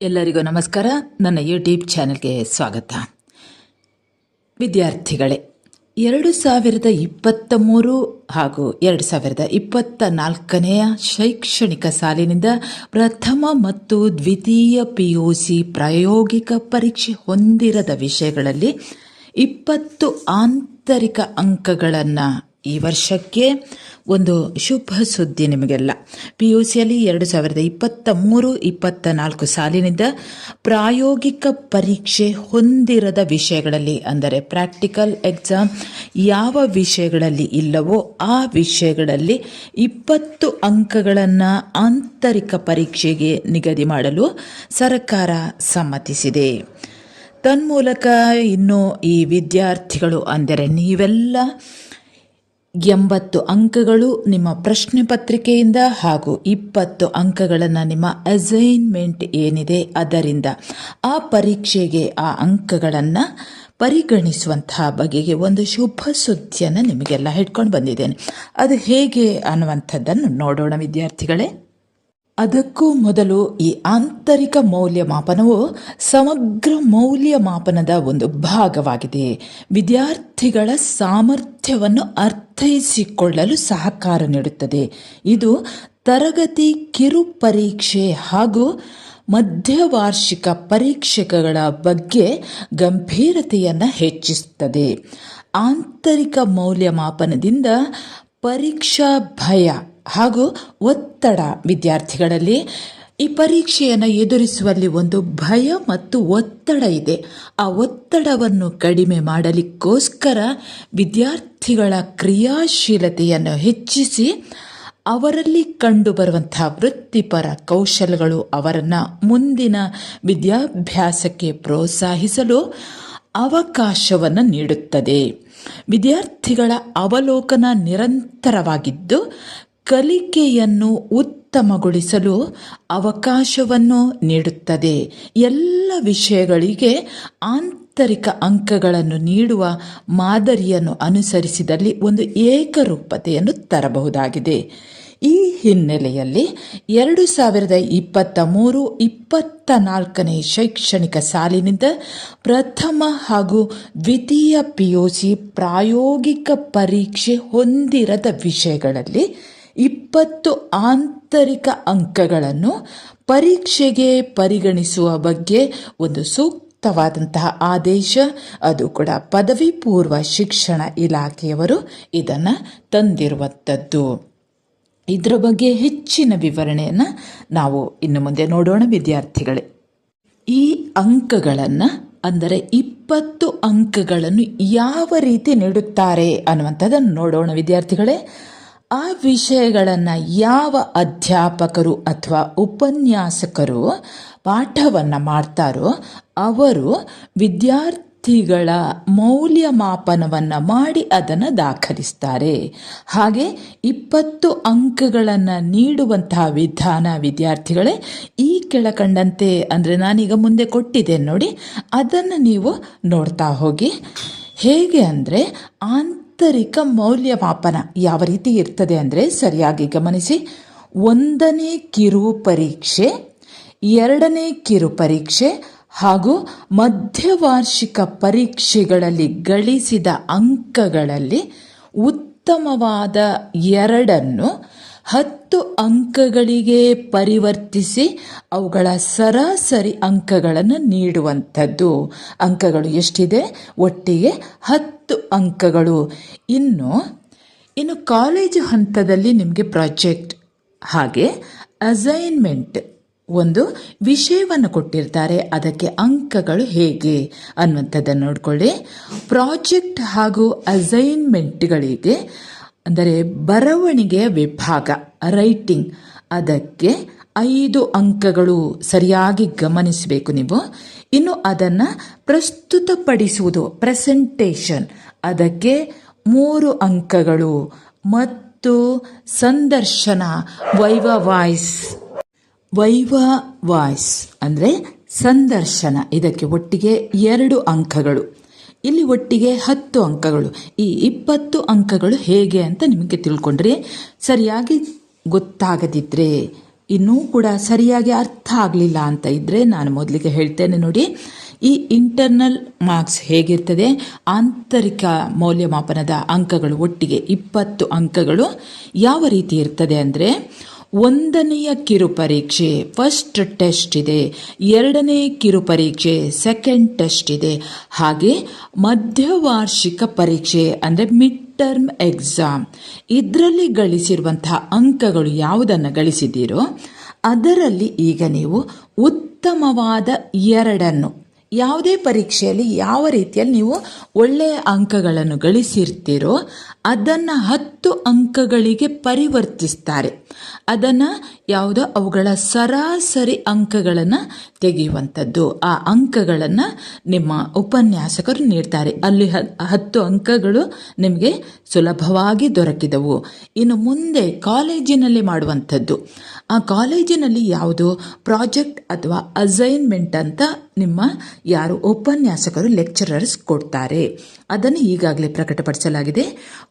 ಎಲ್ಲರಿಗೂ ನಮಸ್ಕಾರ. ನನ್ನ ಯೂಟ್ಯೂಬ್ ಚಾನೆಲ್ಗೆ ಸ್ವಾಗತ. ವಿದ್ಯಾರ್ಥಿಗಳೇ, ಎರಡು ಸಾವಿರದ ಇಪ್ಪತ್ತ ಮೂರು ಹಾಗೂ ಎರಡು ಸಾವಿರದ ಇಪ್ಪತ್ತ ನಾಲ್ಕನೆಯ ಶೈಕ್ಷಣಿಕ ಸಾಲಿನಿಂದ ಪ್ರಥಮ ಮತ್ತು ದ್ವಿತೀಯ ಪಿ ಯು ಸಿ ಪ್ರಾಯೋಗಿಕ ಪರೀಕ್ಷೆ ಹೊಂದಿರದ ವಿಷಯಗಳಲ್ಲಿ ಇಪ್ಪತ್ತು ಆಂತರಿಕ ಅಂಕಗಳನ್ನು ಈ ವರ್ಷಕ್ಕೆ ಒಂದು ಶುಭ ಸುದ್ದಿ ನಿಮಗೆಲ್ಲ. ಪಿ ಯು ಸಿಯಲ್ಲಿ ಎರಡು ಸಾವಿರದ ಇಪ್ಪತ್ತ ಮೂರು, ಇಪ್ಪತ್ತ ನಾಲ್ಕು ಸಾಲಿನಿಂದ ಪ್ರಾಯೋಗಿಕ ಪರೀಕ್ಷೆ ಹೊಂದಿರದ ವಿಷಯಗಳಲ್ಲಿ, ಅಂದರೆ ಪ್ರಾಕ್ಟಿಕಲ್ ಎಕ್ಸಾಮ್ ಯಾವ ವಿಷಯಗಳಲ್ಲಿ ಇಲ್ಲವೋ ಆ ವಿಷಯಗಳಲ್ಲಿ ಇಪ್ಪತ್ತು ಅಂಕಗಳನ್ನು ಆಂತರಿಕ ಪರೀಕ್ಷೆಗೆ ನಿಗದಿ ಮಾಡಲು ಸರ್ಕಾರ ಸಮ್ಮತಿಸಿದೆ. ತನ್ಮೂಲಕ ಇನ್ನು ಈ ವಿದ್ಯಾರ್ಥಿಗಳು ಅಂದರೆ ನೀವೆಲ್ಲ ಎಂಬತ್ತು ಅಂಕಗಳು ನಿಮ್ಮ ಪ್ರಶ್ನೆ ಪತ್ರಿಕೆಯಿಂದ ಹಾಗೂ ಇಪ್ಪತ್ತು ಅಂಕಗಳನ್ನು ನಿಮ್ಮ ಅಸೈನ್ಮೆಂಟ್ ಏನಿದೆ ಅದರಿಂದ ಆ ಪರೀಕ್ಷೆಗೆ ಆ ಅಂಕಗಳನ್ನು ಪರಿಗಣಿಸುವಂತಹ ಬಗೆಗೆ ಒಂದು ಶುಭ ಸುದ್ದಿಯನ್ನು ನಿಮಗೆಲ್ಲ ಹಿಡ್ಕೊಂಡು ಬಂದಿದ್ದೇನೆ. ಅದು ಹೇಗೆ ಅನ್ನುವಂಥದ್ದನ್ನು ನೋಡೋಣ ವಿದ್ಯಾರ್ಥಿಗಳೇ. ಅದಕ್ಕೂ ಮೊದಲು ಈ ಆಂತರಿಕ ಮೌಲ್ಯಮಾಪನವು ಸಮಗ್ರ ಮೌಲ್ಯಮಾಪನದ ಒಂದು ಭಾಗವಾಗಿದೆ. ವಿದ್ಯಾರ್ಥಿಗಳ ಸಾಮರ್ಥ್ಯವನ್ನು ಅರ್ಥೈಸಿಕೊಳ್ಳಲು ಸಹಕಾರ ನೀಡುತ್ತದೆ. ಇದು ತರಗತಿ ಕಿರು ಪರೀಕ್ಷೆ ಹಾಗೂ ಮಧ್ಯವಾರ್ಷಿಕ ಪರೀಕ್ಷೆಗಳ ಬಗ್ಗೆ ಗಂಭೀರತೆಯನ್ನು ಹೆಚ್ಚಿಸುತ್ತದೆ. ಆಂತರಿಕ ಮೌಲ್ಯಮಾಪನದಿಂದ ಪರೀಕ್ಷಾ ಭಯ ಹಾಗೂ ಒತ್ತಡ ವಿದ್ಯಾರ್ಥಿಗಳಲ್ಲಿ ಈ ಪರೀಕ್ಷೆಯನ್ನು ಎದುರಿಸುವಲ್ಲಿ ಒಂದು ಭಯ ಮತ್ತು ಒತ್ತಡ ಇದೆ. ಆ ಒತ್ತಡವನ್ನು ಕಡಿಮೆ ಮಾಡಲಿಕ್ಕೋಸ್ಕರ ವಿದ್ಯಾರ್ಥಿಗಳ ಕ್ರಿಯಾಶೀಲತೆಯನ್ನು ಹೆಚ್ಚಿಸಿ ಅವರಲ್ಲಿ ಕಂಡುಬರುವಂಥ ವೃತ್ತಿಪರ ಕೌಶಲಗಳು ಅವರನ್ನು ಮುಂದಿನ ವಿದ್ಯಾಭ್ಯಾಸಕ್ಕೆ ಪ್ರೋತ್ಸಾಹಿಸಲು ಅವಕಾಶವನ್ನು ನೀಡುತ್ತದೆ. ವಿದ್ಯಾರ್ಥಿಗಳ ಅವಲೋಕನ ನಿರಂತರವಾಗಿದ್ದು ಕಲಿಕೆಯನ್ನು ಉತ್ತಮಗೊಳಿಸಲು ಅವಕಾಶವನ್ನು ನೀಡುತ್ತದೆ. ಎಲ್ಲ ವಿಷಯಗಳಿಗೆ ಆಂತರಿಕ ಅಂಕಗಳನ್ನು ನೀಡುವ ಮಾದರಿಯನ್ನು ಅನುಸರಿಸಿದಲ್ಲಿ ಒಂದು ಏಕರೂಪತೆಯನ್ನು ತರಬಹುದಾಗಿದೆ. ಈ ಹಿನ್ನೆಲೆಯಲ್ಲಿ ಎರಡು ಸಾವಿರದ ಇಪ್ಪತ್ತ ಮೂರು ಇಪ್ಪತ್ತ ನಾಲ್ಕನೇ ಶೈಕ್ಷಣಿಕ ಸಾಲಿನಿಂದ ಪ್ರಥಮ ಹಾಗೂ ದ್ವಿತೀಯ ಪಿ ಯು ಸಿ ಪ್ರಾಯೋಗಿಕ ಪರೀಕ್ಷೆ ಹೊಂದಿರದ ವಿಷಯಗಳಲ್ಲಿ ಇಪ್ಪತ್ತು ಆಂತರಿಕ ಅಂಕಗಳನ್ನು ಪರೀಕ್ಷೆಗೆ ಪರಿಗಣಿಸುವ ಬಗ್ಗೆ ಒಂದು ಸೂಕ್ತವಾದಂತಹ ಆದೇಶ. ಅದು ಕೂಡ ಪದವಿ ಪೂರ್ವ ಶಿಕ್ಷಣ ಇಲಾಖೆಯವರು ಇದನ್ನು ತಂದಿರುವಂಥದ್ದು ಇದರ ಬಗ್ಗೆ ಹೆಚ್ಚಿನ ವಿವರಣೆಯನ್ನು ನಾವು ಇನ್ನು ಮುಂದೆ ನೋಡೋಣ ವಿದ್ಯಾರ್ಥಿಗಳೇ. ಈ ಅಂಕಗಳನ್ನು ಅಂದರೆ ಇಪ್ಪತ್ತು ಅಂಕಗಳನ್ನು ಯಾವ ರೀತಿ ನೀಡುತ್ತಾರೆ ಅನ್ನುವಂಥದ್ದನ್ನು ನೋಡೋಣ ವಿದ್ಯಾರ್ಥಿಗಳೇ. ಆ ವಿಷಯಗಳನ್ನು ಯಾವ ಅಧ್ಯಾಪಕರು ಅಥವಾ ಉಪನ್ಯಾಸಕರು ಪಾಠವನ್ನು ಮಾಡ್ತಾರೋ ಅವರು ವಿದ್ಯಾರ್ಥಿಗಳ ಮೌಲ್ಯಮಾಪನವನ್ನು ಮಾಡಿ ಅದನ್ನು ದಾಖಲಿಸ್ತಾರೆ. ಹಾಗೆ ಇಪ್ಪತ್ತು ಅಂಕಗಳನ್ನು ನೀಡುವಂತಹ ವಿಧಾನ ವಿದ್ಯಾರ್ಥಿಗಳೇ ಈ ಕೆಳಕಂಡಂತೆ ಅಂದರೆ ನಾನೀಗ ಮುಂದೆ ಕೊಟ್ಟಿದ್ದೇನೆ ನೋಡಿ, ಅದನ್ನು ನೀವು ನೋಡ್ತಾ ಹೋಗಿ. ಹೇಗೆ ಅಂದರೆ ಆಂತರಿಕ ಮೌಲ್ಯಮಾಪನ ಯಾವ ರೀತಿ ಇರ್ತದೆ ಅಂದರೆ ಸರಿಯಾಗಿ ಗಮನಿಸಿ. ಒಂದನೇ ಕಿರು ಪರೀಕ್ಷೆ, ಎರಡನೇ ಕಿರು ಪರೀಕ್ಷೆ ಹಾಗೂ ಮಧ್ಯವಾರ್ಷಿಕ ಪರೀಕ್ಷೆಗಳಲ್ಲಿ ಗಳಿಸಿದ ಅಂಕಗಳಲ್ಲಿ ಉತ್ತಮವಾದ ಎರಡನ್ನು ಹತ್ತು ಅಂಕಗಳಿಗೆ ಪರಿವರ್ತಿಸಿ ಅವುಗಳ ಸರಾಸರಿ ಅಂಕಗಳನ್ನು ನೀಡುವಂಥದ್ದು. ಅಂಕಗಳು ಎಷ್ಟಿದೆ? ಒಟ್ಟಿಗೆ ಹತ್ತು ಅಂಕಗಳು. ಇನ್ನು ಇನ್ನು ಕಾಲೇಜು ಹಂತದಲ್ಲಿ ನಿಮಗೆ ಪ್ರಾಜೆಕ್ಟ್ ಹಾಗೆ ಅಸೈನ್ಮೆಂಟ್ ಒಂದು ವಿಷಯವನ್ನು ಕೊಟ್ಟಿರ್ತಾರೆ. ಅದಕ್ಕೆ ಅಂಕಗಳು ಹೇಗೆ ಅನ್ನುವಂಥದ್ದನ್ನು ನೋಡಿಕೊಳ್ಳಿ. ಪ್ರಾಜೆಕ್ಟ್ ಹಾಗೂ ಅಸೈನ್ಮೆಂಟ್ಗಳಿಗೆ ಅಂದರೆ ಬರವಣಿಗೆಯ ವಿಭಾಗ ರೈಟಿಂಗ್ ಅದಕ್ಕೆ ಐದು ಅಂಕಗಳು ಸರಿಯಾಗಿ ಗಮನಿಸಬೇಕು ನೀವು. ಇನ್ನು ಅದನ್ನು ಪ್ರಸ್ತುತಪಡಿಸುವುದು ಪ್ರೆಸೆಂಟೇಷನ್ ಅದಕ್ಕೆ ಮೂರು ಅಂಕಗಳು ಮತ್ತು ಸಂದರ್ಶನ, ವೈವ ವಾಯ್ಸ್. ವೈವ ವಾಯ್ಸ್ ಅಂದರೆ ಸಂದರ್ಶನ. ಇದಕ್ಕೆ ಒಟ್ಟಿಗೆ ಎರಡು ಅಂಕಗಳು. ಇಲ್ಲಿ ಒಟ್ಟಿಗೆ ಹತ್ತು ಅಂಕಗಳು. ಈ ಇಪ್ಪತ್ತು ಅಂಕಗಳು ಹೇಗೆ ಅಂತ ನಿಮಗೆ ತಿಳ್ಕೊಂಡ್ರೆ ಸರಿಯಾಗಿ ಗೊತ್ತಾಗದಿದ್ದರೆ ಇನ್ನೂ ಕೂಡ ಸರಿಯಾಗಿ ಅರ್ಥ ಆಗಲಿಲ್ಲ ಅಂತ ಇದ್ದರೆ ನಾನು ಮೊದಲಿಗೆ ಹೇಳ್ತೇನೆ ನೋಡಿ. ಈ ಇಂಟರ್ನಲ್ ಮಾರ್ಕ್ಸ್ ಹೇಗಿರ್ತದೆ? ಆಂತರಿಕ ಮೌಲ್ಯಮಾಪನದ ಅಂಕಗಳು ಒಟ್ಟಿಗೆ ಇಪ್ಪತ್ತು ಅಂಕಗಳು ಯಾವ ರೀತಿ ಇರ್ತದೆ ಅಂದರೆ ಒಂದನೆಯ ಕಿರು ಪರೀಕ್ಷೆ ಫಸ್ಟ್ ಟೆಸ್ಟ್ ಇದೆ. ಎರಡನೇ ಕಿರು ಪರೀಕ್ಷೆ ಸೆಕೆಂಡ್ ಟೆಸ್ಟ್ ಇದೆ. ಹಾಗೆ ಮಧ್ಯವಾರ್ಷಿಕ ಪರೀಕ್ಷೆ, ಅಂದರೆ ಮಿಡ್ ಟರ್ಮ್ ಎಕ್ಸಾಮ್ ಇದರಲ್ಲಿ ಗಳಿಸಿರುವಂತಹ ಅಂಕಗಳು ಯಾವುದನ್ನು ಗಳಿಸಿದ್ದೀರೋ, ಅದರಲ್ಲಿ ಈಗ ನೀವು ಉತ್ತಮವಾದ ಎರಡನ್ನು, ಯಾವುದೇ ಪರೀಕ್ಷೆಯಲ್ಲಿ ಯಾವ ರೀತಿಯಲ್ಲಿ ನೀವು ಒಳ್ಳೆಯ ಅಂಕಗಳನ್ನು ಗಳಿಸಿರ್ತೀರೋ, ಅದನ್ನು ಹತ್ತು ಅಂಕಗಳಿಗೆ ಪರಿವರ್ತಿಸ್ತಾರೆ. ಅದನ್ನು ಯಾವುದೋ ಅವುಗಳ ಸರಾಸರಿ ಅಂಕಗಳನ್ನು ತೆಗೆಯುವಂಥದ್ದು. ಆ ಅಂಕಗಳನ್ನು ನಿಮ್ಮ ಉಪನ್ಯಾಸಕರು ನೀಡ್ತಾರೆ. ಅಲ್ಲಿ ಹತ್ತು ಅಂಕಗಳು ನಿಮಗೆ ಸುಲಭವಾಗಿ ದೊರಕಿದವು. ಇನ್ನು ಮುಂದೆ ಕಾಲೇಜಿನಲ್ಲಿ ಮಾಡುವಂಥದ್ದು. ಆ ಕಾಲೇಜಿನಲ್ಲಿ ಯಾವುದು ಪ್ರಾಜೆಕ್ಟ್ ಅಥವಾ ಅಸೈನ್ಮೆಂಟ್ ಅಂತ ನಿಮ್ಮ ಯಾರು ಉಪನ್ಯಾಸಕರು ಲೆಕ್ಚರರ್ಸ್ ಕೊಡ್ತಾರೆ. ಅದನ್ನು ಈಗಾಗಲೇ ಪ್ರಕಟಪಡಿಸಲಾಗಿದೆ.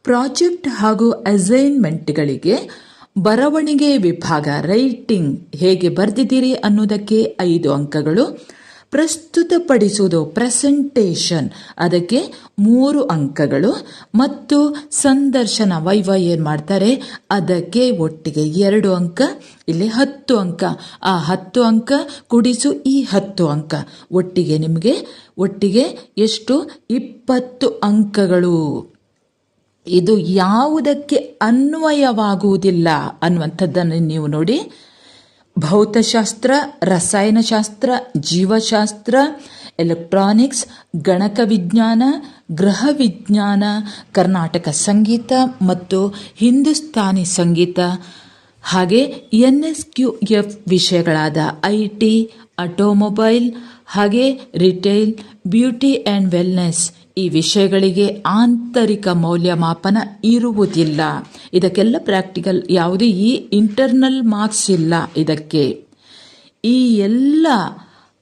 ಪ್ರಾಜೆಕ್ಟ್ ಹಾಗೂ ಅಸೈನ್ಮೆಂಟ್ಗಳಿಗೆ ಬರವಣಿಗೆ ವಿಭಾಗ ರೈಟಿಂಗ್ ಹೇಗೆ ಬರೆದಿದ್ದೀರಿ ಅನ್ನೋದಕ್ಕೆ ಐದು ಅಂಕಗಳು. ಪ್ರಸ್ತುತಪಡಿಸುವುದು ಪ್ರೆಸೆಂಟೇಷನ್. ಅದಕ್ಕೆ ಮೂರು ಅಂಕಗಳು. ಮತ್ತು ಸಂದರ್ಶನ ವೈವ ಏನು ಮಾಡ್ತಾರೆ? ಅದಕ್ಕೆ ಒಟ್ಟಿಗೆ ಎರಡು ಅಂಕ. ಇಲ್ಲಿ ಹತ್ತು ಅಂಕ. ಆ ಹತ್ತು ಅಂಕ ಕುಡಿಸು ಈ ಹತ್ತು ಅಂಕ. ಒಟ್ಟಿಗೆ ನಿಮಗೆ, ಒಟ್ಟಿಗೆ ಎಷ್ಟು? ಇಪ್ಪತ್ತು ಅಂಕಗಳು. ಇದು ಯಾವುದಕ್ಕೆ ಅನ್ವಯವಾಗುವುದಿಲ್ಲ ಅನ್ನುವಂಥದ್ದನ್ನು ನೀವು ನೋಡಿ. ಭೌತಶಾಸ್ತ್ರ, ರಸಾಯನಶಾಸ್ತ್ರ, ಜೀವಶಾಸ್ತ್ರ ಎಲೆಕ್ಟ್ರಾನಿಕ್ಸ್ ಗಣಕ ವಿಜ್ಞಾನ ಗೃಹ ವಿಜ್ಞಾನ ಕರ್ನಾಟಕ ಸಂಗೀತ ಮತ್ತು ಹಿಂದೂಸ್ತಾನಿ ಸಂಗೀತ, ಹಾಗೆ ಎನ್ ಎಸ್ ಕ್ಯೂ ಎಫ್ ವಿಷಯಗಳಾದ ಐ ಟಿ, ಆಟೋಮೊಬೈಲ್ ಹಾಗೆ ರಿಟೇಲ್, ಬ್ಯೂಟಿ ಆ್ಯಂಡ್ ವೆಲ್ನೆಸ್ ಈ ವಿಷಯಗಳಿಗೆ ಆಂತರಿಕ ಮೌಲ್ಯಮಾಪನ ಇರುವುದಿಲ್ಲ. ಇದಕ್ಕೆಲ್ಲ ಪ್ರಾಕ್ಟಿಕಲ್ ಯಾವುದೇ ಈ ಇಂಟರ್ನಲ್ ಮಾರ್ಕ್ಸ್ ಇಲ್ಲ ಇದಕ್ಕೆ. ಈ ಎಲ್ಲ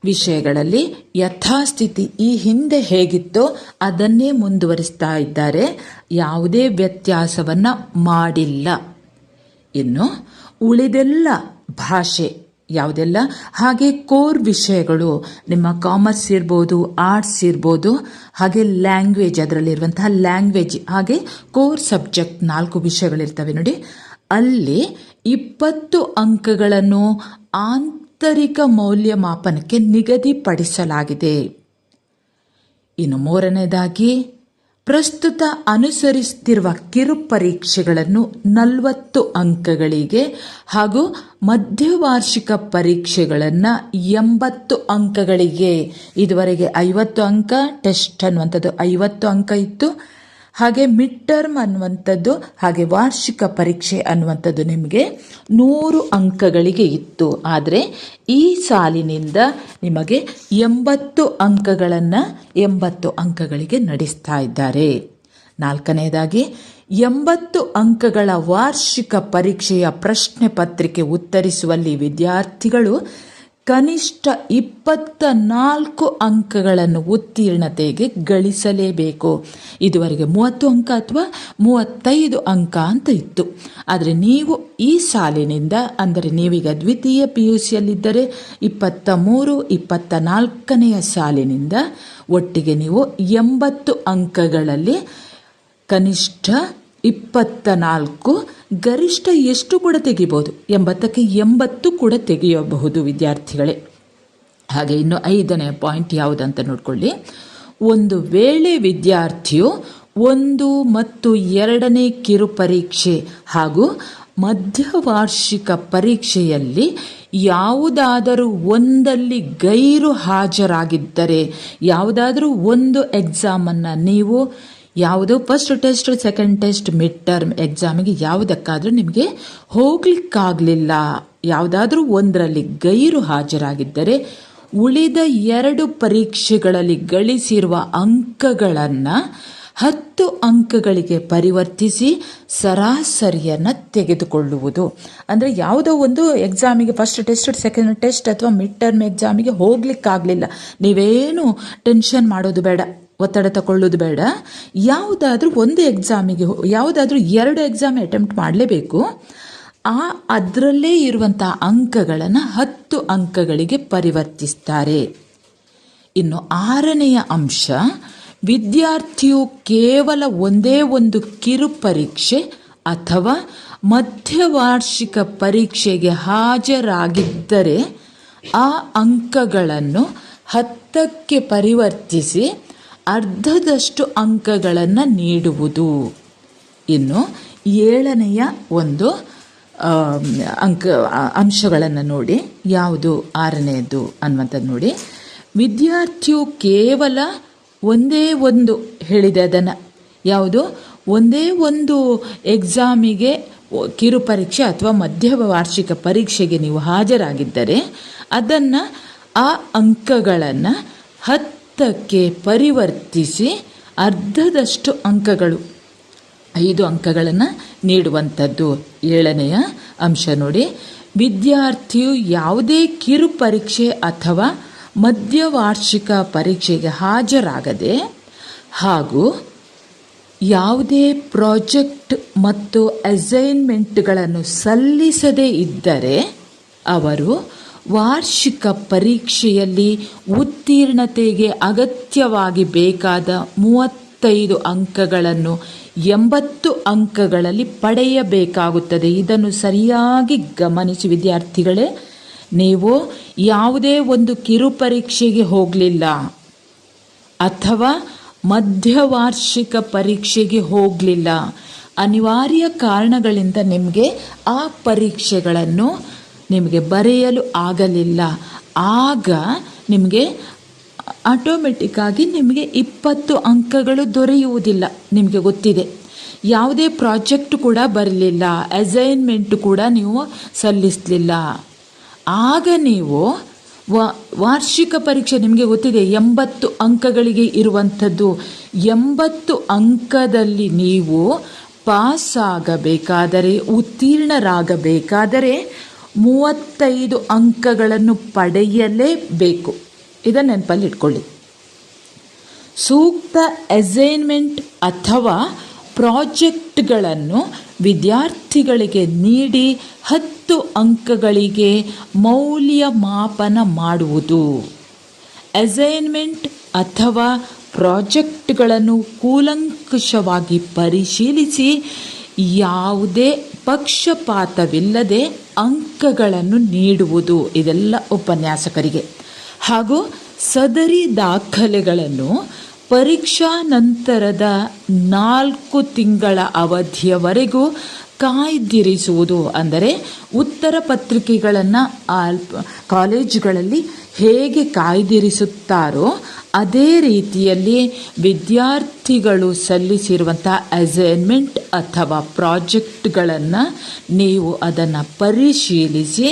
ವಿಷಯಗಳಲ್ಲಿ ಯಥಾಸ್ಥಿತಿ ಈ ಹಿಂದೆ ಹೇಗಿತ್ತೋ ಅದನ್ನೇ ಮುಂದುವರಿಸ್ತಾ ಇದ್ದಾರೆ. ಯಾವುದೇ ವ್ಯತ್ಯಾಸವನ್ನು ಮಾಡಿಲ್ಲ. ಇನ್ನು ಉಳಿದೆಲ್ಲ ಭಾಷೆ ಯಾವುದೆಲ್ಲ? ಹಾಗೆ ಕೋರ್ ವಿಷಯಗಳು, ನಿಮ್ಮ ಕಾಮರ್ಸ್ ಇರ್ಬೋದು, ಆರ್ಟ್ಸ್ ಇರ್ಬೋದು, ಹಾಗೆ ಲ್ಯಾಂಗ್ವೇಜ್, ಅದರಲ್ಲಿರುವಂತಹ ಲ್ಯಾಂಗ್ವೇಜ್, ಹಾಗೆ ಕೋರ್ ಸಬ್ಜೆಕ್ಟ್ ನಾಲ್ಕು ವಿಷಯಗಳಿರ್ತವೆ ನೋಡಿ. ಅಲ್ಲಿ ಇಪ್ಪತ್ತು ಅಂಕಗಳನ್ನು ಆಂತರಿಕ ಮೌಲ್ಯಮಾಪನಕ್ಕೆ ನಿಗದಿಪಡಿಸಲಾಗಿದೆ. ಇನ್ನು ಮೂರನೇದಾಗಿ ಪ್ರಸ್ತುತ ಅನುಸರಿಸುತ್ತಿರುವ ಕಿರು ಪರೀಕ್ಷೆಗಳನ್ನು ನಲವತ್ತು ಅಂಕಗಳಿಗೆ ಹಾಗೂ ಮಧ್ಯವಾರ್ಷಿಕ ಪರೀಕ್ಷೆಗಳನ್ನು ಎಂಬತ್ತು ಅಂಕಗಳಿಗೆ. ಇದುವರೆಗೆ ಐವತ್ತು ಅಂಕ, ಟೆಸ್ಟ್ ಅನ್ನುವಂಥದ್ದು ಐವತ್ತು ಅಂಕ ಇತ್ತು. ಹಾಗೆ ಮಿಡ್ ಟರ್ಮ್ ಅನ್ನುವಂಥದ್ದು, ಹಾಗೆ ವಾರ್ಷಿಕ ಪರೀಕ್ಷೆ ಅನ್ನುವಂಥದ್ದು ನಿಮಗೆ ನೂರು ಅಂಕಗಳಿಗೆ ಇತ್ತು. ಆದರೆ ಈ ಸಾಲಿನಿಂದ ನಿಮಗೆ ಎಂಬತ್ತು ಅಂಕಗಳನ್ನು ಎಂಬತ್ತು ಅಂಕಗಳಿಗೆ ನಡೆಸ್ತಾ ಇದ್ದಾರೆ. ನಾಲ್ಕನೆಯದಾಗಿ ಎಂಬತ್ತು ಅಂಕಗಳ ವಾರ್ಷಿಕ ಪರೀಕ್ಷೆಯ ಪ್ರಶ್ನೆ ಪತ್ರಿಕೆ ಉತ್ತರಿಸುವಲ್ಲಿ ವಿದ್ಯಾರ್ಥಿಗಳು ಕನಿಷ್ಠ ಇಪ್ಪತ್ತ ನಾಲ್ಕು ಅಂಕಗಳನ್ನು ಉತ್ತೀರ್ಣತೆಗೆ ಗಳಿಸಲೇಬೇಕು. ಇದುವರೆಗೆ ಮೂವತ್ತು ಅಂಕ ಅಥವಾ ಮೂವತ್ತೈದು ಅಂಕ ಅಂತ ಇತ್ತು. ಆದರೆ ನೀವು ಈ ಸಾಲಿನಿಂದ, ಅಂದರೆ ನೀವೀಗ ದ್ವಿತೀಯ ಪಿ ಯು ಸಿಯಲ್ಲಿದ್ದರೆ ಇಪ್ಪತ್ತ ಮೂರು, ಇಪ್ಪತ್ತ ನಾಲ್ಕನೆಯ ಸಾಲಿನಿಂದ ಒಟ್ಟಿಗೆ ನೀವು ಎಂಬತ್ತು ಅಂಕಗಳಲ್ಲಿ ಕನಿಷ್ಠ ಇಪ್ಪತ್ತ ನಾಲ್ಕು ಗರಿಷ್ಠ ಎಷ್ಟು ಕೂಡ ತೆಗಿಬೋದು? ಎಂಬತ್ತಕ್ಕೆ ಎಂಬತ್ತು ಕೂಡ ತೆಗೆಯಬಹುದು ವಿದ್ಯಾರ್ಥಿಗಳೇ. ಹಾಗೆ ಇನ್ನು ಐದನೇ ಪಾಯಿಂಟ್ ಯಾವುದಂತ ನೋಡಿಕೊಳ್ಳಿ. ಒಂದು ವೇಳೆ ವಿದ್ಯಾರ್ಥಿಯು ಒಂದು ಮತ್ತು ಎರಡನೇ ಕಿರು ಪರೀಕ್ಷೆ ಹಾಗೂ ಮಧ್ಯವಾರ್ಷಿಕ ಪರೀಕ್ಷೆಯಲ್ಲಿ ಯಾವುದಾದರೂ ಒಂದಲ್ಲಿ ಗೈರು ಹಾಜರಾಗಿದ್ದರೆ, ಯಾವುದಾದರೂ ಒಂದು ಎಕ್ಸಾಮನ್ನು ನೀವು ಯಾವುದು? First test second test mid term ಎಕ್ಸಾಮಿಗೆ ಯಾವುದಕ್ಕಾದರೂ ನಿಮಗೆ ಹೋಗ್ಲಿಕ್ಕಾಗಲಿಲ್ಲ. ಯಾವುದಾದ್ರೂ ಒಂದರಲ್ಲಿ ಗೈರು ಹಾಜರಾಗಿದ್ದರೆ ಉಳಿದ ಎರಡು ಪರೀಕ್ಷೆಗಳಲ್ಲಿ ಗಳಿಸಿರುವ ಅಂಕಗಳನ್ನು ಹತ್ತು ಅಂಕಗಳಿಗೆ ಪರಿವರ್ತಿಸಿ ಸರಾಸರಿಯನ್ನು ತೆಗೆದುಕೊಳ್ಳುವುದು. ಅಂದರೆ ಯಾವುದೋ ಒಂದು ಎಕ್ಸಾಮಿಗೆ ಫಸ್ಟ್ ಟೆಸ್ಟ್ ಸೆಕೆಂಡ್ ಟೆಸ್ಟ್ ಅಥವಾ ಮಿಡ್ ಟರ್ಮ್ ಎಕ್ಸಾಮಿಗೆ ಹೋಗ್ಲಿಕ್ಕಾಗಲಿಲ್ಲ. ನೀವೇನು ಟೆನ್ಷನ್ ಮಾಡೋದು ಬೇಡ. ಒತ್ತಡ ತಗೊಳ್ಳೋದು ಬೇಡ. ಯಾವುದಾದ್ರೂ ಒಂದು ಎಕ್ಸಾಮಿಗೆ ಯಾವುದಾದ್ರೂ ಎರಡು ಎಕ್ಸಾಮ್ ಅಟೆಂಪ್ಟ್ ಮಾಡಲೇಬೇಕು. ಆ ಅದರಲ್ಲೇ ಇರುವಂಥ ಅಂಕಗಳನ್ನು ಹತ್ತು ಅಂಕಗಳಿಗೆ ಪರಿವರ್ತಿಸ್ತಾರೆ. ಇನ್ನು ಆರನೆಯ ಅಂಶ, ವಿದ್ಯಾರ್ಥಿಯು ಕೇವಲ ಒಂದೇ ಒಂದು ಕಿರು ಪರೀಕ್ಷೆ ಅಥವಾ ಮಧ್ಯವಾರ್ಷಿಕ ಪರೀಕ್ಷೆಗೆ ಹಾಜರಾಗಿದ್ದರೆ ಆ ಅಂಕಗಳನ್ನು ಹತ್ತಕ್ಕೆ ಪರಿವರ್ತಿಸಿ ಅರ್ಧದಷ್ಟು ಅಂಕಗಳನ್ನು ನೀಡುವುದು. ಇನ್ನು ಏಳನೆಯ ಒಂದು ಅಂಕ ಅಂಶಗಳನ್ನು ನೋಡಿ. ಯಾವುದು ಆರನೆಯದು ಅನ್ನುವಂಥದ್ದು ನೋಡಿ. ವಿದ್ಯಾರ್ಥಿಯು ಕೇವಲ ಒಂದೇ ಒಂದು ಹೇಳಿದೆ ಅದನ್ನು. ಯಾವುದು? ಒಂದೇ ಒಂದು ಎಕ್ಸಾಮಿಗೆ ಕಿರು ಪರೀಕ್ಷೆ ಅಥವಾ ಮಧ್ಯ ವಾರ್ಷಿಕ ಪರೀಕ್ಷೆಗೆ ನೀವು ಹಾಜರಾಗಿದ್ದರೆ ಅದನ್ನು ಆ ಅಂಕಗಳನ್ನು ಹತ್ತಕ್ಕೆ ಪರಿವರ್ತಿಸಿ ಅರ್ಧದಷ್ಟು ಅಂಕಗಳು. ಐದು ಅಂಕಗಳನ್ನು ನೀಡುವಂಥದ್ದು. ಏಳನೆಯ ಅಂಶ ನೋಡಿ. ವಿದ್ಯಾರ್ಥಿಯು ಯಾವುದೇ ಕಿರು ಪರೀಕ್ಷೆ ಅಥವಾ ಮಧ್ಯವಾರ್ಷಿಕ ಪರೀಕ್ಷೆಗೆ ಹಾಜರಾಗದೆ ಹಾಗೂ ಯಾವುದೇ ಪ್ರಾಜೆಕ್ಟ್ ಮತ್ತು ಅಸೈನ್ಮೆಂಟ್ಗಳನ್ನು ಸಲ್ಲಿಸದೇ ಇದ್ದರೆ ಅವರು ವಾರ್ಷಿಕ ಪರೀಕ್ಷೆಯಲ್ಲಿ ಉತ್ತೀರ್ಣತೆಗೆ ಅಗತ್ಯವಾಗಿ ಬೇಕಾದ ಮೂವತ್ತೈದು ಅಂಕಗಳನ್ನು ಎಂಬತ್ತು ಅಂಕಗಳಲ್ಲಿ ಪಡೆಯಬೇಕಾಗುತ್ತದೆ. ಇದನ್ನು ಸರಿಯಾಗಿ ಗಮನಿಸಿ ವಿದ್ಯಾರ್ಥಿಗಳೇ, ನೀವು ಯಾವುದೇ ಒಂದು ಕಿರು ಪರೀಕ್ಷೆಗೆ ಹೋಗಲಿಲ್ಲ ಅಥವಾ ಮಧ್ಯವಾರ್ಷಿಕ ಪರೀಕ್ಷೆಗೆ ಹೋಗಲಿಲ್ಲ. ಅನಿವಾರ್ಯ ಕಾರಣಗಳಿಂದ ನಿಮಗೆ ಆ ಪರೀಕ್ಷೆಗಳನ್ನು ನಿಮಗೆ ಬರೆಯಲು ಆಗಲಿಲ್ಲ. ಆಗ ನಿಮಗೆ ಆಟೋಮೆಟಿಕ್ಕಾಗಿ ನಿಮಗೆ ಇಪ್ಪತ್ತು ಅಂಕಗಳು ದೊರೆಯುವುದಿಲ್ಲ. ನಿಮಗೆ ಗೊತ್ತಿದೆ. ಯಾವುದೇ ಪ್ರಾಜೆಕ್ಟ್ ಕೂಡ ಬರಲಿಲ್ಲ. ಅಸೈನ್ಮೆಂಟ್ ಕೂಡ ನೀವು ಸಲ್ಲಿಸಲಿಲ್ಲ. ಆಗ ನೀವು ವಾರ್ಷಿಕ ಪರೀಕ್ಷೆ ನಿಮಗೆ ಗೊತ್ತಿದೆ. ಎಂಬತ್ತು ಅಂಕಗಳಿಗೆ ಇರುವಂಥದ್ದು. ಎಂಬತ್ತು ಅಂಕದಲ್ಲಿ ನೀವು ಪಾಸ್ ಆಗಬೇಕಾದರೆ, ಉತ್ತೀರ್ಣರಾಗಬೇಕಾದರೆ ಮೂವತ್ತೈದು ಅಂಕಗಳನ್ನು ಪಡೆಯಲೇಬೇಕು. ಇದನ್ನು ನೆನಪಲ್ಲಿ ಇಟ್ಕೊಳ್ಳಿ ಸೂಕ್ತ ಅಸೈನ್ಮೆಂಟ್ ಅಥವಾ ಪ್ರಾಜೆಕ್ಟ್ಗಳನ್ನು ವಿದ್ಯಾರ್ಥಿಗಳಿಗೆ ನೀಡಿ ಹತ್ತು ಅಂಕಗಳಿಗೆ ಮೌಲ್ಯಮಾಪನ ಮಾಡುವುದು. ಅಸೈನ್ಮೆಂಟ್ ಅಥವಾ ಪ್ರಾಜೆಕ್ಟ್ಗಳನ್ನು ಕೂಲಂಕಷವಾಗಿ ಪರಿಶೀಲಿಸಿ ಯಾವುದೇ ಪಕ್ಷಪಾತವಿಲ್ಲದೆ ಅಂಕಗಳನ್ನು ನೀಡುವುದು ಇದೆಲ್ಲ ಉಪನ್ಯಾಸಕರಿಗೆ. ಹಾಗೂ ಸದರಿ ದಾಖಲೆಗಳನ್ನು ಪರೀಕ್ಷಾ ನಂತರದ ನಾಲ್ಕು ತಿಂಗಳ ಅವಧಿಯವರೆಗೂ ಕಾಯ್ದಿರಿಸುವುದು ಅಂದರೆ ಉತ್ತರ ಪತ್ರಿಕೆಗಳನ್ನು ಕಾಲೇಜುಗಳಲ್ಲಿ ಹೇಗೆ ಕಾಯ್ದಿರಿಸುತ್ತಾರೋ ಅದೇ ರೀತಿಯಲ್ಲಿ ವಿದ್ಯಾರ್ಥಿಗಳು ಸಲ್ಲಿಸಿರುವಂಥ ಅಸೈನ್ಮೆಂಟ್ ಅಥವಾ ಪ್ರಾಜೆಕ್ಟ್ಗಳನ್ನು ನೀವು ಅದನ್ನು ಪರಿಶೀಲಿಸಿ,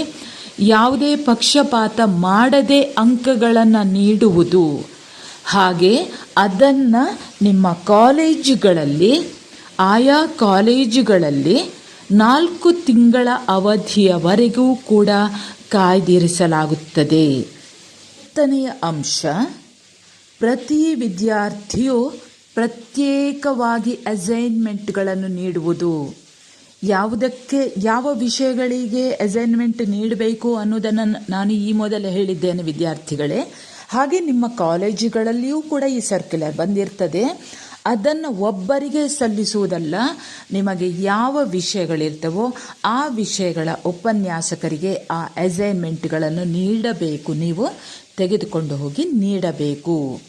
ಯಾವುದೇ ಪಕ್ಷಪಾತ ಮಾಡದೆ ಅಂಕಗಳನ್ನು ನೀಡುವುದು. ಹಾಗೆ ಅದನ್ನು ನಿಮ್ಮ ಕಾಲೇಜುಗಳಲ್ಲಿ, ಆಯಾ ಕಾಲೇಜುಗಳಲ್ಲಿ ನಾಲ್ಕು ತಿಂಗಳ ಅವಧಿಯವರೆಗೂ ಕೂಡ ಕಾಯ್ದಿರಿಸಲಾಗುತ್ತದೆ. ಹತ್ತನೆಯ ಅಂಶ ಪ್ರತಿ ವಿದ್ಯಾರ್ಥಿಯು ಪ್ರತ್ಯೇಕವಾಗಿ ಅಸೈನ್ಮೆಂಟ್ಗಳನ್ನು ನೀಡುವುದು. ಯಾವುದಕ್ಕೆ, ಯಾವ ವಿಷಯಗಳಿಗೆ ಅಸೈನ್ಮೆಂಟ್ ನೀಡಬೇಕು ಅನ್ನೋದನ್ನು ನಾನು ಈ ಮೊದಲೇ ಹೇಳಿದ್ದೇನೆ ವಿದ್ಯಾರ್ಥಿಗಳೇ. ಹಾಗೆ ನಿಮ್ಮ ಕಾಲೇಜುಗಳಲ್ಲಿಯೂ ಕೂಡ ಈ ಸರ್ಕ್ಯುಲರ್ ಬಂದಿರ್ತದೆ. ಅದನ್ನು ಒಬ್ಬರಿಗೆ ಸಲ್ಲಿಸುವುದಲ್ಲ, ನಿಮಗೆ ಯಾವ ವಿಷಯಗಳಿರ್ತವೋ ಆ ವಿಷಯಗಳ ಉಪನ್ಯಾಸಕರಿಗೆ ಆ ಅಸೈನ್ಮೆಂಟ್ಗಳನ್ನು ನೀಡಬೇಕು ನೀವು. ತೆಗೆದುಕೊಂಡು ಹೋಗಿ ನೀಡಬೇಕು.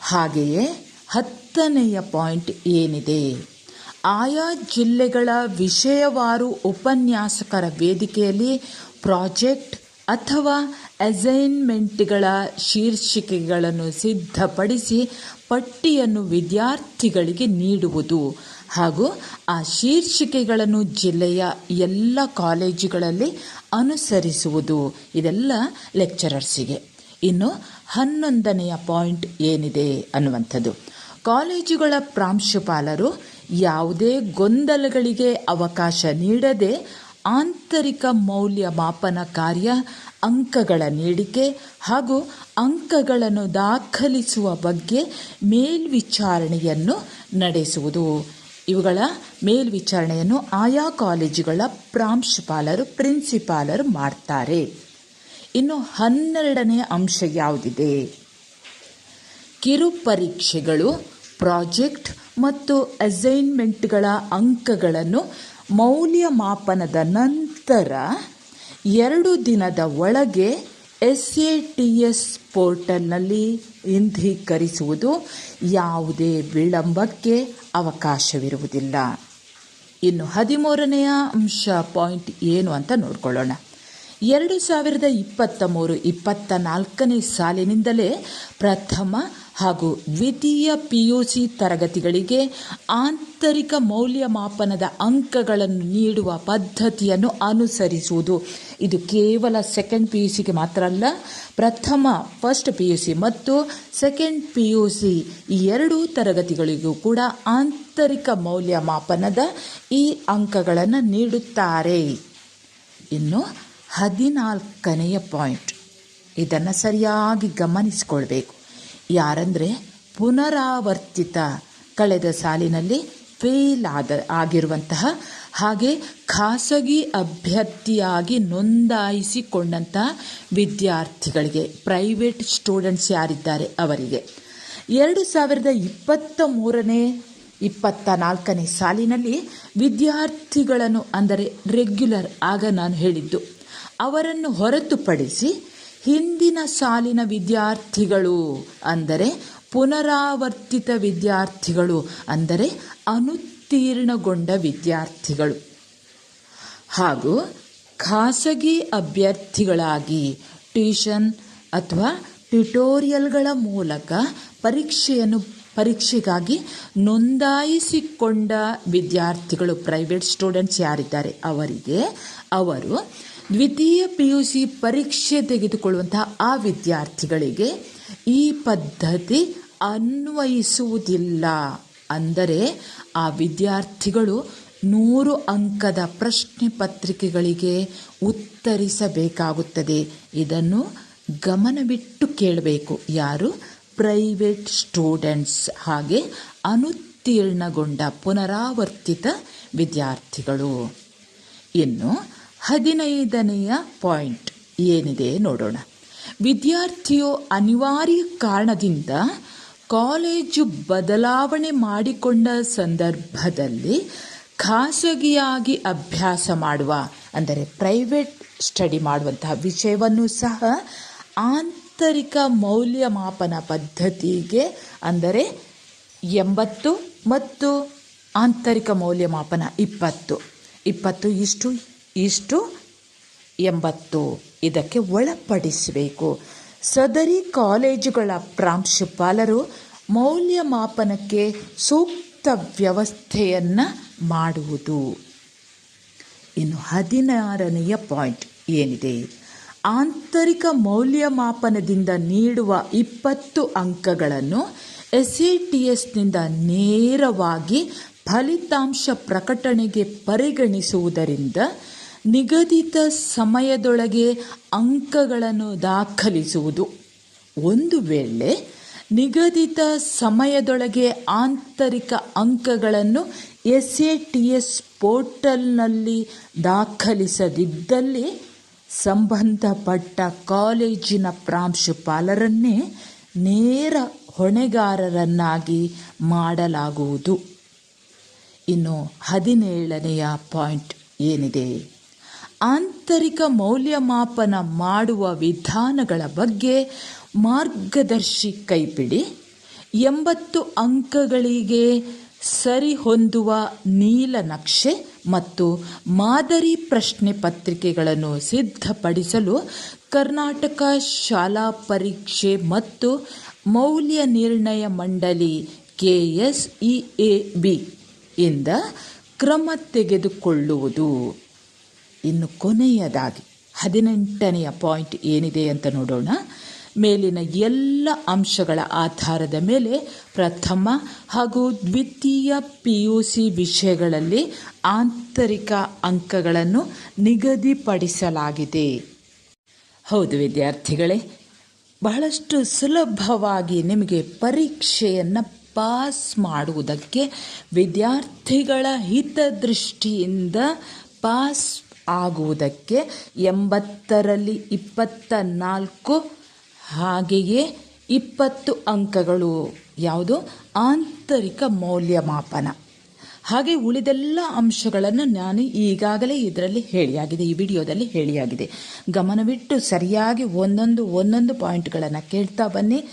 ಹಾಗೆಯೇ ಹತ್ತನೆಯ ಪಾಯಿಂಟ್ ಏನಿದೆ? ಆಯಾ ಜಿಲ್ಲೆಗಳ ವಿಷಯವಾರು ಉಪನ್ಯಾಸಕರ ವೇದಿಕೆಯಲ್ಲಿ ಪ್ರಾಜೆಕ್ಟ್ ಅಥವಾ ಅಸೈನ್ಮೆಂಟ್ಗಳ ಶೀರ್ಷಿಕೆಗಳನ್ನು ಸಿದ್ಧಪಡಿಸಿ ಪಟ್ಟಿಯನ್ನು ವಿದ್ಯಾರ್ಥಿಗಳಿಗೆ ನೀಡುವುದು ಹಾಗೂ ಆ ಶೀರ್ಷಿಕೆಗಳನ್ನು ಜಿಲ್ಲೆಯ ಎಲ್ಲ ಕಾಲೇಜುಗಳಲ್ಲಿ ಅನುಸರಿಸುವುದು. ಇದೆಲ್ಲ ಲೆಕ್ಚರರ್ಸಿಗೆ ಇನ್ನು ಹನ್ನೊಂದನೆಯ ಪಾಯಿಂಟ್ ಏನಿದೆ ಅನ್ನುವಂಥದ್ದು. ಕಾಲೇಜುಗಳ ಪ್ರಾಂಶುಪಾಲರು ಯಾವುದೇ ಗೊಂದಲಗಳಿಗೆ ಅವಕಾಶ ನೀಡದೆ ಆಂತರಿಕ ಮೌಲ್ಯಮಾಪನ ಕಾರ್ಯ, ಅಂಕಗಳ ನೀಡಿಕೆ ಹಾಗೂ ಅಂಕಗಳನ್ನು ದಾಖಲಿಸುವ ಬಗ್ಗೆ ಮೇಲ್ವಿಚಾರಣೆಯನ್ನು ನಡೆಸುವುದು. ಇವುಗಳ ಮೇಲ್ವಿಚಾರಣೆಯನ್ನು ಆಯಾ ಕಾಲೇಜುಗಳ ಪ್ರಾಂಶುಪಾಲರು, ಪ್ರಿನ್ಸಿಪಾಲರು ಮಾಡ್ತಾರೆ. ಇನ್ನು ಹನ್ನೆರಡನೇ ಅಂಶ ಯಾವುದಿದೆ? ಕಿರುಪರೀಕ್ಷೆಗಳು, ಪ್ರಾಜೆಕ್ಟ್ ಮತ್ತು ಅಸೈನ್ಮೆಂಟ್ಗಳ ಅಂಕಗಳನ್ನು ಮೌಲ್ಯಮಾಪನದ ನಂತರ ಎರಡು ದಿನದ ಒಳಗೆ ಎಸ್ ಎ ಟಿ ಎಸ್ ಪೋರ್ಟಲ್ನಲ್ಲಿ ಇಂಧೀಕರಿಸುವುದು ಯಾವುದೇ ವಿಳಂಬಕ್ಕೆ ಅವಕಾಶವಿರುವುದಿಲ್ಲ. ಇನ್ನು ಹದಿಮೂರನೆಯ ಅಂಶ ಪಾಯಿಂಟ್ ಏನು ಅಂತ ನೋಡ್ಕೊಳ್ಳೋಣ. ಎರಡು ಸಾವಿರದ ಇಪ್ಪತ್ತ ಮೂರು ಇಪ್ಪತ್ತ ನಾಲ್ಕನೇ ಸಾಲಿನಿಂದಲೇ ಪ್ರಥಮ ಹಾಗೂ ದ್ವಿತೀಯ ಪಿ ಯು ಸಿ ತರಗತಿಗಳಿಗೆ ಆಂತರಿಕ ಮೌಲ್ಯಮಾಪನದ ಅಂಕಗಳನ್ನು ನೀಡುವ ಪದ್ಧತಿಯನ್ನು ಅನುಸರಿಸುವುದು. ಇದು ಕೇವಲ ಸೆಕೆಂಡ್ ಪಿ ಯು ಸಿಗೆ ಮಾತ್ರ ಅಲ್ಲ, ಪ್ರಥಮ ಫಸ್ಟ್ ಪಿ ಯು ಸಿ ಮತ್ತು ಸೆಕೆಂಡ್ ಪಿ ಯು ಸಿ ಈ ಎರಡೂ ತರಗತಿಗಳಿಗೂ ಕೂಡ ಆಂತರಿಕ ಮೌಲ್ಯಮಾಪನದ ಈ ಅಂಕಗಳನ್ನು ನೀಡುತ್ತಾರೆ. ಇನ್ನು ಹದಿನಾಲ್ಕನೆಯ ಪಾಯಿಂಟ್. ಇದನ್ನು ಸರಿಯಾಗಿ ಗಮನಿಸಿಕೊಳ್ಬೇಕು. ಯಾರಂದರೆ ಪುನರಾವರ್ತಿತ ಕಳೆದ ಸಾಲಿನಲ್ಲಿ ಫೇಲ್ ಆದ, ಆಗಿರುವಂತಹ ಹಾಗೆ ಖಾಸಗಿ ಅಭ್ಯರ್ಥಿಯಾಗಿ ನೋಂದಾಯಿಸಿಕೊಂಡಂತಹ ವಿದ್ಯಾರ್ಥಿಗಳಿಗೆ, ಪ್ರೈವೇಟ್ ಸ್ಟೂಡೆಂಟ್ಸ್ ಯಾರಿದ್ದಾರೆ ಅವರಿಗೆ. ಎರಡು ಸಾವಿರದ ಇಪ್ಪತ್ತ ಮೂರನೇ, ಇಪ್ಪತ್ತ ನಾಲ್ಕನೇ ಸಾಲಿನಲ್ಲಿ ವಿದ್ಯಾರ್ಥಿಗಳನ್ನು ಅಂದರೆ ರೆಗ್ಯುಲರ್ ಆಗ ನಾನು ಹೇಳಿದ್ದು ಅವರನ್ನು ಹೊರತುಪಡಿಸಿ ಹಿಂದಿನ ಸಾಲಿನ ವಿದ್ಯಾರ್ಥಿಗಳು ಅಂದರೆ ಪುನರಾವರ್ತಿತ ವಿದ್ಯಾರ್ಥಿಗಳು ಅಂದರೆ ಅನುತ್ತೀರ್ಣಗೊಂಡ ವಿದ್ಯಾರ್ಥಿಗಳು. ಹಾಗೂ ಖಾಸಗಿ ಅಭ್ಯರ್ಥಿಗಳಾಗಿ ಟ್ಯೂಷನ್ ಅಥವಾ ಟ್ಯುಟೋರಿಯಲ್ಗಳ ಮೂಲಕ ಪರೀಕ್ಷೆಯನ್ನು, ಪರೀಕ್ಷೆಗಾಗಿ ನೋಂದಾಯಿಸಿಕೊಂಡ ವಿದ್ಯಾರ್ಥಿಗಳು ಪ್ರೈವೇಟ್ ಸ್ಟೂಡೆಂಟ್ಸ್ ಯಾರಿದ್ದಾರೆ ಅವರಿಗೆ ಅವರು ದ್ವಿತೀಯ ಪಿ ಯು ಸಿ ಪರೀಕ್ಷೆ ತೆಗೆದುಕೊಳ್ಳುವಂತಹ ಆ ವಿದ್ಯಾರ್ಥಿಗಳಿಗೆ ಈ ಪದ್ಧತಿ ಅನ್ವಯಿಸುವುದಿಲ್ಲ. ಅಂದರೆ ಆ ವಿದ್ಯಾರ್ಥಿಗಳು ನೂರು ಅಂಕದ ಪ್ರಶ್ನೆ ಪತ್ರಿಕೆಗಳಿಗೆ ಉತ್ತರಿಸಬೇಕಾಗುತ್ತದೆ. ಇದನ್ನು ಗಮನವಿಟ್ಟು ಕೇಳಬೇಕು. ಯಾರು? Private students. ಹಾಗೆ ಅನುತ್ತೀರ್ಣಗೊಂಡ ಪುನರಾವರ್ತಿತ ವಿದ್ಯಾರ್ಥಿಗಳು. ಇನ್ನು ಹದಿನೈದನೆಯ ಪಾಯಿಂಟ್ ಏನಿದೆ ನೋಡೋಣ. ವಿದ್ಯಾರ್ಥಿಯು ಅನಿವಾರ್ಯ ಕಾರಣದಿಂದ ಕಾಲೇಜು ಬದಲಾವಣೆ ಮಾಡಿಕೊಂಡ ಸಂದರ್ಭದಲ್ಲಿ ಖಾಸಗಿಯಾಗಿ ಅಭ್ಯಾಸ ಮಾಡುವ, ಅಂದರೆ ಪ್ರೈವೇಟ್ ಸ್ಟಡಿ ಮಾಡುವಂತಹ ವಿಷಯವನ್ನು ಸಹ ಆಂತರಿಕ ಮೌಲ್ಯಮಾಪನ ಪದ್ಧತಿಗೆ, ಅಂದರೆ ಎಂಬತ್ತು ಮತ್ತು ಆಂತರಿಕ ಮೌಲ್ಯಮಾಪನ ಇಪ್ಪತ್ತು. ಇಪ್ಪತ್ತು ಇಷ್ಟು ಇಷ್ಟು ಎಂಬತ್ತು. ಇದಕ್ಕೆ ಒಳಪಡಿಸಬೇಕು. ಸದರಿ ಕಾಲೇಜುಗಳ ಪ್ರಾಂಶುಪಾಲರು ಮೌಲ್ಯಮಾಪನಕ್ಕೆ ಸೂಕ್ತ ವ್ಯವಸ್ಥೆಯನ್ನು ಮಾಡುವುದು. ಇನ್ನು ಹದಿನಾರನೆಯ ಪಾಯಿಂಟ್ ಏನಿದೆ? ಆಂತರಿಕ ಮೌಲ್ಯಮಾಪನದಿಂದ ನೀಡುವ ಇಪ್ಪತ್ತು ಅಂಕಗಳನ್ನು ಎಸ್ ಎ ಟಿ ಎಸ್ನಿಂದ ನೇರವಾಗಿ ಫಲಿತಾಂಶ ಪ್ರಕಟಣೆಗೆ ಪರಿಗಣಿಸುವುದರಿಂದ ನಿಗದಿತ ಸಮಯದೊಳಗೆ ಅಂಕಗಳನ್ನು ದಾಖಲಿಸುವುದು. ಒಂದು ವೇಳೆ ನಿಗದಿತ ಸಮಯದೊಳಗೆ ಆಂತರಿಕ ಅಂಕಗಳನ್ನು ಎಸ್ ಎ ಟಿ ಎಸ್ ಪೋರ್ಟಲ್ನಲ್ಲಿ ದಾಖಲಿಸದಿದ್ದಲ್ಲಿ ಸಂಬಂಧಪಟ್ಟ ಕಾಲೇಜಿನ ಪ್ರಾಂಶುಪಾಲರನ್ನೇ ನೇರ ಹೊಣೆಗಾರರನ್ನಾಗಿ ಮಾಡಲಾಗುವುದು. ಇನ್ನು ಹದಿನೇಳನೆಯ ಪಾಯಿಂಟ್ ಏನಿದೆ? ಆಂತರಿಕ ಮೌಲ್ಯಮಾಪನ ಮಾಡುವ ವಿಧಾನಗಳ ಬಗ್ಗೆ ಮಾರ್ಗದರ್ಶಿ ಕೈಪಿಡಿ. ಎಂಬತ್ತು ಅಂಕಗಳಿಗೆ ಸರಿಹೊಂದುವ ನೀಲನಕ್ಷೆ ಮತ್ತು ಮಾದರಿ ಪ್ರಶ್ನೆ ಪತ್ರಿಕೆಗಳನ್ನು ಸಿದ್ಧಪಡಿಸಲು ಕರ್ನಾಟಕ ಶಾಲಾ ಪರೀಕ್ಷೆ ಮತ್ತು ಮೌಲ್ಯ ನಿರ್ಣಯ ಮಂಡಳಿ K S E A B ಇಂದ ಕ್ರಮ ತೆಗೆದುಕೊಳ್ಳುವುದು. ಇನ್ನು ಕೊನೆಯದಾಗಿ ಹದಿನೆಂಟನೆಯ ಪಾಯಿಂಟ್ ಏನಿದೆ ಅಂತ ನೋಡೋಣ. ಮೇಲಿನ ಎಲ್ಲ ಅಂಶಗಳ ಆಧಾರದ ಮೇಲೆ ಪ್ರಥಮ ಹಾಗೂ ದ್ವಿತೀಯ ಪಿ ಯು ಸಿ ವಿಷಯಗಳಲ್ಲಿ ಆಂತರಿಕ ಅಂಕಗಳನ್ನು ನಿಗದಿಪಡಿಸಲಾಗಿದೆ. ಹೌದು ವಿದ್ಯಾರ್ಥಿಗಳೇ, ಬಹಳಷ್ಟು ಸುಲಭವಾಗಿ ನಿಮಗೆ ಪರೀಕ್ಷೆಯನ್ನು ಪಾಸ್ ಮಾಡುವುದಕ್ಕೆ ವಿದ್ಯಾರ್ಥಿಗಳ ಹಿತದೃಷ್ಟಿಯಿಂದ ಪಾಸ್ ಆಗುವುದಕ್ಕೆ ಎಂಬತ್ತರಲ್ಲಿ ಇಪ್ಪತ್ತ ನಾಲ್ಕು ಹಾಗೆಯೇ ಇಪ್ಪತ್ತು ಅಂಕಗಳು. ಯಾವುದು? ಆಂತರಿಕ ಮೌಲ್ಯಮಾಪನ. ಹಾಗೆ ಉಳಿದೆಲ್ಲ ಅಂಶಗಳನ್ನು ನಾನು ಈಗಾಗಲೇ ಇದರಲ್ಲಿ ಹೇಳಿಯಾಗಿದೆ, ಈ ವಿಡಿಯೋದಲ್ಲಿ ಹೇಳಿಯಾಗಿದೆ. ಗಮನವಿಟ್ಟು ಸರಿಯಾಗಿ ಒಂದೊಂದು ಒಂದೊಂದು ಪಾಯಿಂಟ್ಗಳನ್ನು ಕೇಳ್ತಾ ಬನ್ನಿ.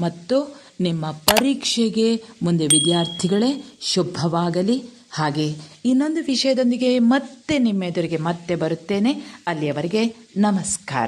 ಮತ್ತು ನಿಮ್ಮ ಪರೀಕ್ಷೆಗೆ ಮುಂದೆ ವಿದ್ಯಾರ್ಥಿಗಳೇ ಶುಭವಾಗಲಿ. ಹಾಗೆ ಇನ್ನೊಂದು ವಿಷಯದೊಂದಿಗೆ ಮತ್ತೆ ನಿಮ್ಮೆದುರಿಗೆ ಮತ್ತೆ ಬರುತ್ತೇನೆ. ಅಲ್ಲಿಯವರೆಗೆ ನಮಸ್ಕಾರ.